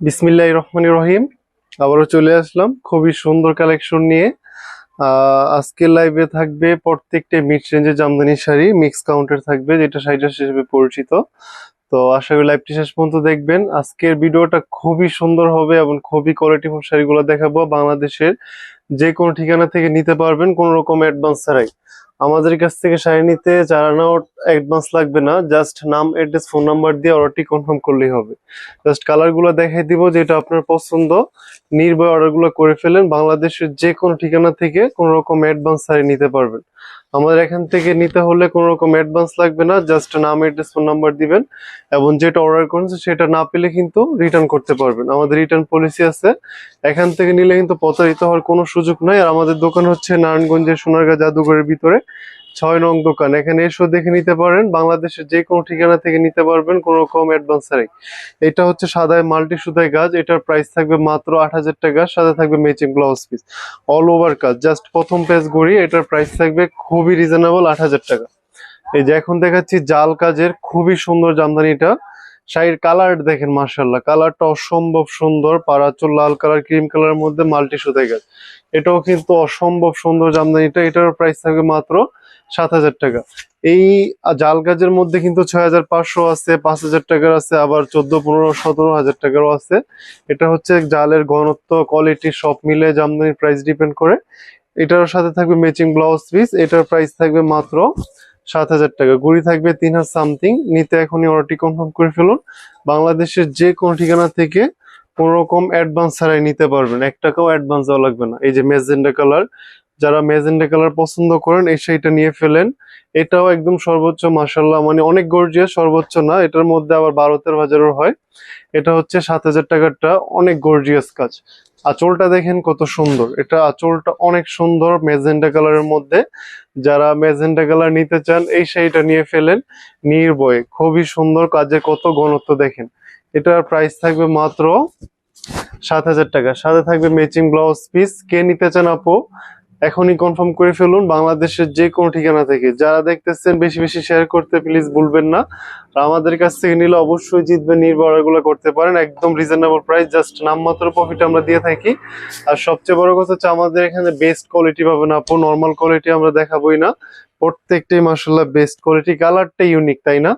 বিসমিল্লাহ রহমান রহিম। আবারও চলে আসলাম খুবই সুন্দর কালেকশন নিয়ে। আজকের লাইভে থাকবে প্রত্যেকটা মিড রেঞ্জের জামদানি শাড়ি মিক্স কাউন্টার থাকবে, যেটা শাড়িটা হিসেবে পরিচিত। তো আশা করি লাইভটি শেষ পর্যন্ত দেখবেন। আজকের ভিডিওটা খুবই সুন্দর হবে এবং খুবই কোয়ালিটিফুল শাড়িগুলো দেখাবো বাংলাদেশের যে কোনো ঠিকানা থেকে নিতে পারবেন কোনো রকম অ্যাডভান্স ছাড়াই। আমাদের কাছ থেকে শাড়ি নিতে জানানো অ্যাডভান্স লাগবে না জাস্ট নাম অ্যাড্রেস ফোন নাম্বার দিয়ে অর্ডারটি কনফার্ম করলেই হবে। জাস্ট কালারগুলো দেখাই দিব যেটা আপনার পছন্দ। নির্ভয় অর্ডারগুলো করে ফেলেন বাংলাদেশের যে কোনো ঠিকানা থেকে কোনো রকম অ্যাডভান্স শাড়ি নিতে পারবেন। আমাদের এখান থেকে নিতে হলে কোনো রকম অ্যাডভান্স লাগবে না জাস্ট নাম অ্যাড্রেস ফোন নাম্বার দিবেন, এবং যেটা অর্ডার করেন সেটা না পেলে কিন্তু রিটার্ন করতে পারবেন। আমাদের রিটার্ন পলিসি আছে, এখান থেকে নিলে কিন্তু প্রতারিত হওয়ার কোনো সুযোগ নাই। আর আমাদের দোকান হচ্ছে নারায়ণগঞ্জের সোনারগাঁ জাদুঘরের ভিতরে। ছয় নং দোকান। এখানে এসেও দেখে নিতে পারেন, বাংলাদেশের যে কোনো ঠিকানা থেকে নিতে পারবেন কোনো রকম অ্যাডভান্স ছাড়াই। এটা হচ্ছে সাদায় মাল্টি সুতায় গাছ, এটার প্রাইস থাকবে মাত্র আট হাজার টাকা, সাথে থাকবে matching blouse piece all over কাজ জাস্ট প্রথম পেজ গড়ি এটার প্রাইস থাকবে খুবই রিজনেবল আট হাজার টাকা। এই যে এখন দেখাচ্ছি জাল কাজের খুবই সুন্দর জামদানিটা। শাড়ির কালার দেখেন মার্শাল্লাহ কালারটা অসম্ভব সুন্দর পারাচুর লাল কালার ক্রিম কালারের মধ্যে মাল্টি সুতায় গাছ। এটাও কিন্তু অসম্ভব সুন্দর জামদানিটা এটার প্রাইস থাকবে মাত্র সাত হাজার টাকা। এই জাল গাছের মধ্যে কিন্তু ছয় হাজার পাঁচশো আছে, পাঁচ হাজার টাকার আছে, আবার চোদ্দ, পনেরো, সতেরো হাজার টাকারও আছে। এটা হচ্ছে জালের ঘনত্ব কোয়ালিটি সব মিলে জামদানির প্রাইস ডিপেন্ড করে। এটার সাথে থাকবে ম্যাচিং ব্লাউজ পিস এটার প্রাইস থাকবে মাত্র সাত হাজার টাকা। গুড়ি থাকবে তিন হাজার সামথিং নিতে এখনই অর্ডারটি কনফার্ম করে ফেলুন। বাংলাদেশের যে কোনো ঠিকানা থেকে কোনো রকম অ্যাডভান্স ছাড়াই নিতে পারবেন। এক টাকাও অ্যাডভান্স দেওয়া লাগবে না। এই যে মেজেন্ডা কালার যারা মেজেন্ডা কালার পছন্দ করেন, এই শাড়িটা নিয়ে ফেলেন। এটাও একদম সর্বোচ্চ মাসাল্লাহ মানে অনেক গর্জিয়াস সর্বোচ্চ না, এটার মধ্যে আবার বারো তেরো হাজারও হয়। এটা হচ্ছে সাত হাজার টাকারটা, অনেক গর্জিয়াস কাজ। আঁচলটা দেখেন কত সুন্দর। এটা আঁচলটা অনেক সুন্দর মেজেন্ডা কালারের মধ্যে। যারা মেজেন্ডা কালার নিতে চান, এই শাড়িটা নিয়ে ফেলেন। নির্ভয়ে, খুবই সুন্দর কাজে কত ঘনত্ব দেখেন। এটার প্রাইস থাকবে মাত্র সাত হাজার টাকা। সাথে থাকবে ম্যাচিং ব্লাউজ পিস কে নিতে চান আপু? এখনই কনফার্ম করে ফেলুন বাংলাদেশের যে কোনো ঠিকানা থেকে। যারা দেখতেছেন, বেশি বেশি শেয়ার করতে প্লিজ ভুলবেন না। আর আমাদের কাছ থেকে নিলে অবশ্যই জিতবেন নির্ভরগুলো করতে পারেন। একদম রিজনেবল প্রাইস জাস্ট নামমাত্র প্রফিট আমরা দিয়ে থাকি। আর সবচেয়ে বড় কথা হচ্ছে আমাদের এখানে বেস্ট কোয়ালিটি পাবেন আপু। নর্মাল কোয়ালিটি আমরা দেখাবোই না। প্রত্যেকটাই মাসাল্লাহ বেস্ট কোয়ালিটি কালারটা ইউনিক তাই না?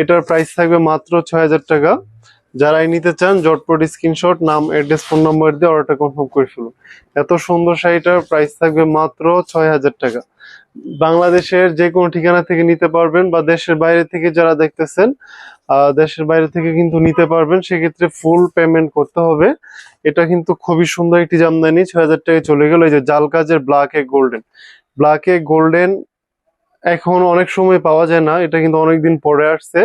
এটার প্রাইস থাকবে মাত্র ছয় হাজার টাকা। যারাই নিতে চান, জটপট স্ক্রিনশট নাম অ্যাড্রেস ফোন নাম্বার দিয়ে অর্ডারটা কনফার্ম করে ফেলুন। এত সুন্দর শাড়িটার প্রাইস থাকবে মাত্র ছয় হাজার টাকা। বাংলাদেশের যে কোনো ঠিকানা থেকে নিতে পারবেন বা দেশের বাইরে থেকে যারা দেখতেছেন দেশের বাইরে থেকে কিন্তু নিতে পারবেন, সেক্ষেত্রে ফুল পেমেন্ট করতে হবে। এটা কিন্তু খুবই সুন্দর একটি জামদানি ছয় হাজার টাকায় চলে গেল। এই যে জাল কাজের ব্ল্যাক এ গোল্ডেন ব্ল্যাক এ গোল্ডেন এখন অনেক সময় পাওয়া যায় না, এটা কিন্তু অনেকদিন পরে আসছে।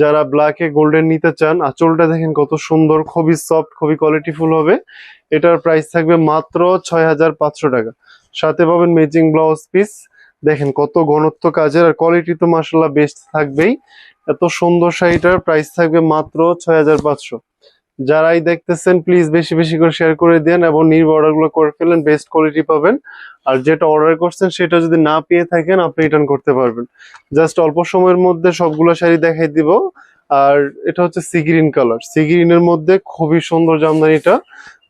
যারা ব্ল্যাকে গোল্ডেন নিতে চান, আঁচলটা দেখেন কত সুন্দর, খুবই সফট খুবই কোয়ালিটিফুল হবে। এটার প্রাইস থাকবে মাত্র ছয় হাজার পাঁচশো টাকা। সাথে পাবেন ম্যাচিং ব্লাউজ পিস দেখেন কত ঘনত্ব কাজের, আর কোয়ালিটি তো মাসাল্লাহ বেস্ট থাকবেই। এত সুন্দর শাড়িটার প্রাইস থাকবে মাত্র ছয় হাজার পাঁচশো। যারাই দেখতেছেন প্লিজ বেশি বেশি করে শেয়ার করে দেন এবং নির্ভ অর্ডারগুলো করে ফেলেন বেস্ট কোয়ালিটি পাবেন। আর যেটা অর্ডার করছেন, সেটা যদি না পেয়ে থাকেন, আপনি রিটার্ন করতে পারবেন। জাস্ট অল্প সময়ের মধ্যে সবগুলো শাড়ি দেখাই দিব। আর এটা হচ্ছে সিগ্রিন কালার সি গ্রিনের মধ্যে খুবই সুন্দর জামদানিটা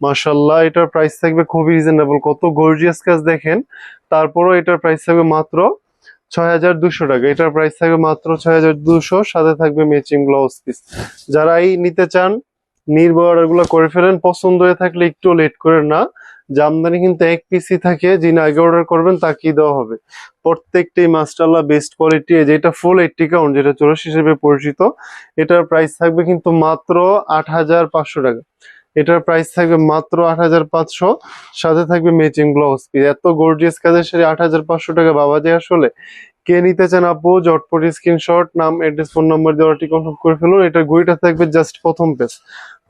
মাশাল্লাহ এটার প্রাইস থাকবে খুবই রিজনেবল কত গর্জিয়াস কাজ দেখেন। তারপরও এটার প্রাইস থাকবে মাত্র ছয় টাকা। এটার প্রাইস থাকবে মাত্র ছয় সাথে থাকবে ম্যাচিং ব্লাউজ পিস যারা এই নিতে চান নির্ভয় অর্ডারগুলো করে ফেলেন। পছন্দ হয়ে থাকলে একটু লেট করেন না। জামদানি কিন্তু এক পিসি থাকে। যিনি আগে অর্ডার করবেন, তাকেই দেওয়া হবে। প্রত্যেকটাই মাস্টারলা বেস্ট কোয়ালিটি যেটা ফুল এইটটি কাউন্ট যেটা চোরস হিসেবে পরিচিত, এটার প্রাইস থাকবে কিন্তু মাত্র আট হাজার পাঁচশো টাকা। এটার প্রাইস থাকবে মাত্র আট হাজার পাঁচশো। সাথে থাকবে ম্যাচিং ব্লাউজ পিস এত গর্জিয়াস কাজের সাথে আট হাজার পাঁচশো টাকা বাবা দিয়ে আসলে। কে নিতে চান আপু জটপট স্ক্রিনশট নাম অ্যাড্রেস ফোন নাম্বার দিয়ে অর্ডারটি কনফার্ম করে ফেলুন। এটা ঘড়িটা থাকবে জাস্ট প্রথম পেজ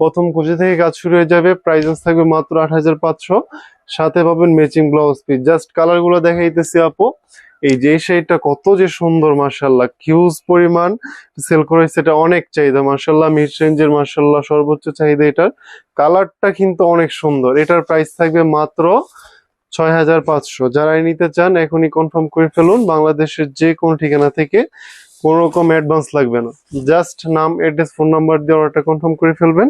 প্রথম কুচি থেকে কাজ শুরু হয়ে যাবে। প্রাইস থাকবে মাত্র আট হাজার পাঁচশো। সাথে পাবেন ম্যাচিং ব্লাউজ পিস জাস্ট কালারগুলো দেখাইতেছি আপু। এই যে শাড়িটা কত যে সুন্দর মার্শাল্লাহ হিউজ পরিমাণ। সেল করেছে এটা অনেক চাহিদা মার্শাল্লাহ মিড রেঞ্জের মার্শাল্লাহ সর্বোচ্চ চাহিদা এটার। কালারটা কিন্তু অনেক সুন্দর। এটার প্রাইস থাকবে মাত্র ছয় হাজার পাঁচশো। যারাই নিতে চান, এখনই কনফার্ম করে ফেলুন, বাংলাদেশের যে কোনো ঠিকানা থেকে কোনো রকম অ্যাডভান্স লাগবে না। জাস্ট নাম অ্যাড্রেস ফোন নাম্বার দিয়ে অর্ডারটা কনফার্ম করে ফেলবেন,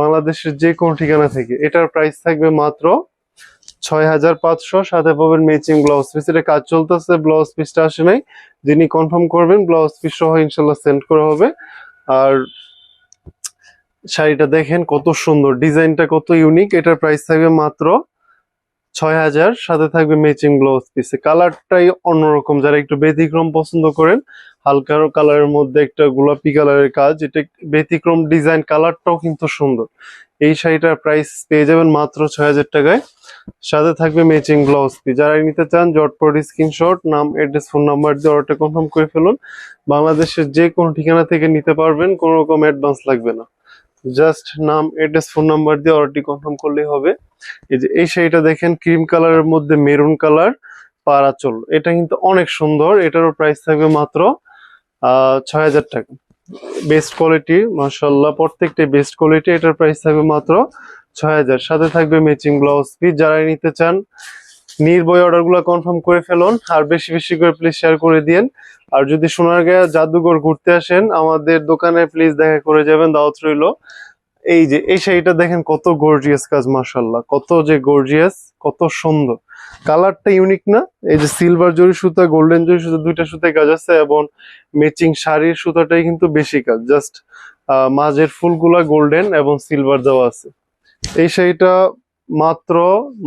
বাংলাদেশের যে কোনো ঠিকানা থেকে। এটার প্রাইস থাকবে মাত্র ছয় হাজার পাঁচশো, সাথে পাবেন ম্যাচিং ব্লাউজ পিস এটা কাজ চলতেছে ব্লাউজ পিসটা আসে নাই। যিনি কনফার্ম করবেন ব্লাউজ পিস সহ ইনশাল্লাহ সেন্ড করা হবে। আর শাড়িটা দেখেন কত সুন্দর, ডিজাইনটা কত ইউনিক এটার প্রাইস থাকবে মাত্র ছয় হাজার, সাথে থাকবে ম্যাচিং ব্লাউজ পিসে কালারটাই অন্যরকম, যারা একটু ব্যতিক্রম পছন্দ করেন, হালকা কালারের মধ্যে একটা গোলাপি কালারের কাজ, এটা ব্যতিক্রম ডিজাইন কালারটাও কিন্তু সুন্দর। এই শাড়িটার প্রাইস পেয়ে যাবেন মাত্র ছয় হাজার টাকায়। সাথে থাকবে ম্যাচিং ব্লাউজ পিস যারা নিতে চান, জটপট স্ক্রিনশট নাম অ্যাড্রেস ফোন নাম্বার দিয়ে অর্ডারটা কনফার্ম করে ফেলুন। বাংলাদেশের যে কোনো ঠিকানা থেকে নিতে পারবেন, কোনো রকম অ্যাডভান্স লাগবে না। জাস্ট নাম এড্রেস ফোন নাম্বার দিয়ে অর্ডারটি কনফার্ম করলেই হবে। এই যে, এই শাড়িটা দেখেন ক্রিম কালারের মধ্যে মেরুন কালার পারাচল এটা কিন্তু অনেক সুন্দর, এটারও প্রাইস থাকবে মাত্র ছয় হাজার টাকা। বেস্ট কোয়ালিটি মার্শাল্লাহ প্রত্যেকটাই বেস্ট কোয়ালিটি এটার প্রাইস থাকবে মাত্র ছয় হাজার। সাথে থাকবে ম্যাচিং ব্লাউজ পিস যারা নিতে চান নির্ভয় অর্ডারগুলো কনফার্ম করে ফেলুন, আর বেশি বেশি করে প্লিজ শেয়ার করে দিন আর যদি সোনারগাঁও জাদুঘর ঘুরতে আসেন, আমাদের দোকানে প্লিজ দেখা করে যাবেন, দাওয়াত রইল। এই যে, এই শাড়িটা দেখেন কত গর্জিয়াস কাজ মার্শাল্লাহ কত যে গর্জিয়াস কত সুন্দর। কালারটা ইউনিক না, এই যে সিলভার জরি সুতা গোল্ডেন জরি সুতা, দুইটা সুতায় কাজ আছে, এবং ম্যাচিং শাড়ির সুতাটাই কিন্তু বেশি কাজ। জাস্ট মাঝের ফুলগুলা গোল্ডেন এবং সিলভার দেওয়া আছে। এই শাড়িটা মাত্র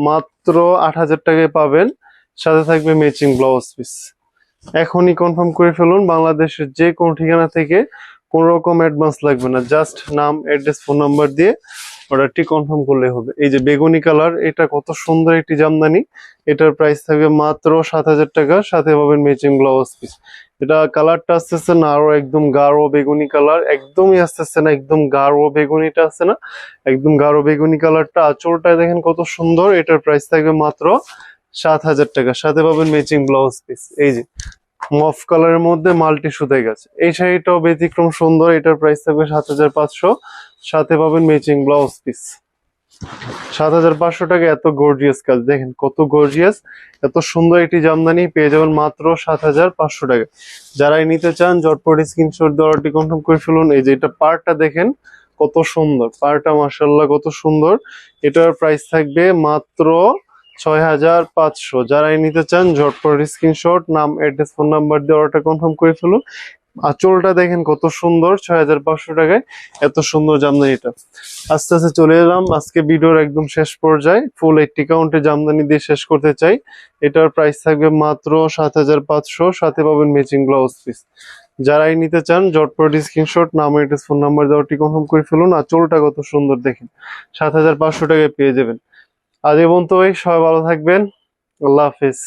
মাত্র আট হাজার টাকায় পাবেন। সাথে থাকবে ম্যাচিং ব্লাউজ পিস এখনই কনফার্ম করে ফেলুন, বাংলাদেশের যে কোনো ঠিকানা থেকে কোনো রকম অ্যাডভান্স লাগবে না। জাস্ট নাম অ্যাড্রেস ফোন নাম্বার দিয়ে অর্ডারটি কনফার্ম করলে হবে। এই যে বেগুনি কালার এটা কত সুন্দর একটি জামদানি। এটার প্রাইস থাকবে মাত্র সাত হাজার টাকা, সাথে পাবেন ম্যাচিং ব্লাউজ পিস এটা কালারটা আসতেছে না, আরও একদম গাঢ় বেগুনি কালার, একদমই আসতেছে না, একদম গাঢ় বেগুনিটা আছে না, একদম গাঢ় বেগুনি কালারটা, আঁচলটা দেখেন কত সুন্দর, এটার প্রাইস থাকবে মাত্র সাত হাজার টাকা। সাথে পাবেন ম্যাচিং ব্লাউজ পিস এই যে মফ কালারের মধ্যে মাল্টি সুতাই গেছে এই শাড়িটাও ব্যতিক্রম সুন্দর, এটার প্রাইস থাকবে সাত হাজার পাঁচশো। সাথে পাবেন ম্যাচিং ব্লাউজ পিস সাত হাজার পাঁচশো টাকা, এত গর্জিয়াস কাজ। দেখেন কত গর্জিয়াস এত সুন্দর একটি জামদানি পেয়ে যাবেন মাত্র সাত হাজার পাঁচশো টাকা। যারাই নিতে চান জটপট স্ক্রিনশট দেওয়ারটি কনফার্ম করে ফেলুন। এই যে এটা পার্টটা দেখেন, কত সুন্দর। পার্টটা মার্শাল্লাহ কত সুন্দর। এটার প্রাইস থাকবে মাত্র ছয় হাজার পাঁচশো। যারাই নিতে চান, ঝটপট স্ক্রিনশট নাম অ্যাড্রেস ফোন নাম্বার দিয়ে অর্ডারটা কনফার্ম করে ফেলুন। আঁচলটা দেখেন কত সুন্দর, ছয় হাজার পাঁচশো টাকায়। এত সুন্দর জামদানিটা আস্তে আস্তে চলে এলাম। আজকে ভিডিওর একদম শেষ পর্যায়ে ফুল এইটটি কাউন্টে জামদানি দিয়ে শেষ করতে চাই। এটার প্রাইস থাকবে মাত্র সাত হাজার পাঁচশো। সাথে পাবেন ম্যাচিং ব্লাউজ পিস যারাই নিতে চান, জটপট স্ক্রিনশট নাম অ্যাড্রেস ফোন নাম্বার দেওয়াটি কনফার্ম করে ফেলুন। আঁচলটা কত সুন্দর দেখেন, সাত হাজার পাঁচশো টাকায় পেয়ে যাবেন। আজ এবং তো সবাই ভালো থাকবেন। আল্লাহ হাফিজ।